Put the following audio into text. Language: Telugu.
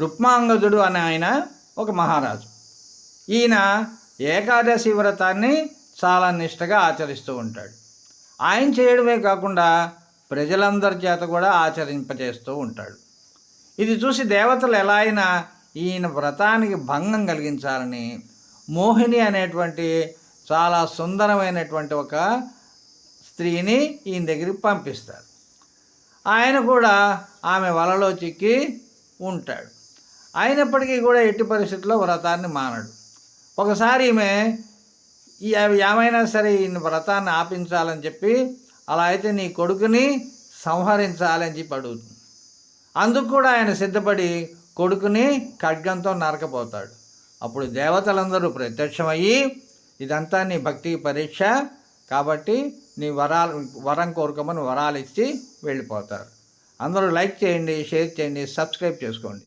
రుక్మాంగదుడు అనే ఆయన ఒక మహారాజు. ఈయన ఏకాదశి వ్రతాన్ని చాలా నిష్టగా ఆచరిస్తూ ఉంటాడు. ఆయన చేయడమే కాకుండా ప్రజలందరి చేత కూడా ఆచరింపజేస్తూ ఉంటాడు. ఇది చూసి దేవతలు ఎలా అయినా ఈయన వ్రతానికి భంగం కలిగించాలని మోహిని అనేటువంటి చాలా సుందరమైనటువంటి ఒక స్త్రీని ఈయన దగ్గరికి పంపిస్తారు. ఆయన కూడా ఆమె వలలో చిక్కి ఉంటాడు. అయినప్పటికీ కూడా ఎట్టి పరిస్థితుల్లో వ్రతాన్ని మానడు. ఒకసారి ఈమె ఏమైనా సరే ఈయన వ్రతాన్ని ఆపించాలని చెప్పి అలా అయితే నీ కొడుకుని సంహరించాలని చెప్పి అడుగుతుంది. అందుకు కూడా ఆయన సిద్ధపడి కొడుకుని ఖడ్గంతో నరకపోతాడు. అప్పుడు దేవతలందరూ ప్రత్యక్షమయ్యి ఇదంతా నీ భక్తి పరీక్ష కాబట్టి నీ వరాలు వరం కోరుకోమని వరాలు ఇచ్చి వెళ్ళిపోతారు. అందరూ లైక్ చేయండి షేర్ చేయండి సబ్స్క్రైబ్ చేసుకోండి.